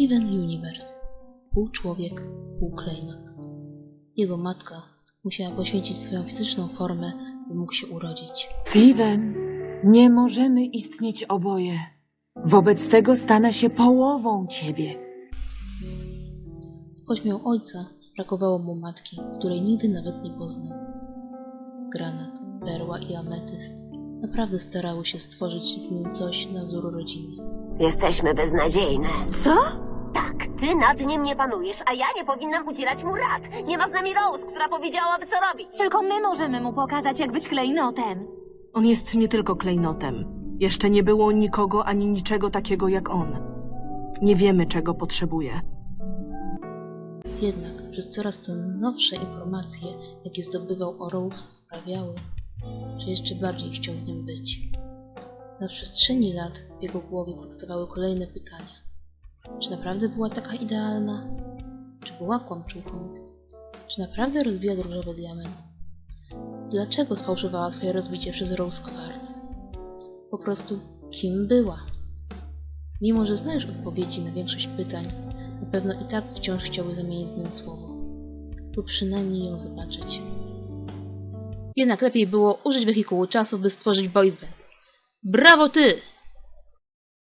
Steven Universe. Pół człowiek, pół klejnot. Jego matka musiała poświęcić swoją fizyczną formę, by mógł się urodzić. Steven, nie możemy istnieć oboje. Wobec tego stanę się połową ciebie. Choć miał ojca, brakowało mu matki, której nigdy nawet nie poznał. Granat, perła i ametyst naprawdę starały się stworzyć z nim coś na wzór rodziny. Jesteśmy beznadziejne. Co? Ty nad nim nie panujesz, a ja nie powinnam udzielać mu rad. Nie ma z nami Rose, która powiedziałaby, co robić. Tylko my możemy mu pokazać, jak być klejnotem. On jest nie tylko klejnotem. Jeszcze nie było nikogo ani niczego takiego jak on. Nie wiemy, czego potrzebuje. Jednak przez coraz to nowsze informacje, jakie zdobywał o Rose, sprawiały, że jeszcze bardziej chciał z nią być. Na przestrzeni lat w jego głowie powstawały kolejne pytania. Czy naprawdę była taka idealna? Czy była kłamczuchą? Czy naprawdę rozbija różowy diament? Dlaczego sfałszowała swoje rozbicie przez Rose Quartz? Po prostu, kim była? Mimo, że znajesz odpowiedzi na większość pytań, na pewno i tak wciąż chciałby zamienić z nią słowo. Lub przynajmniej ją zobaczyć. Jednak lepiej było użyć wehikułu czasu, by stworzyć boys band. Brawo ty!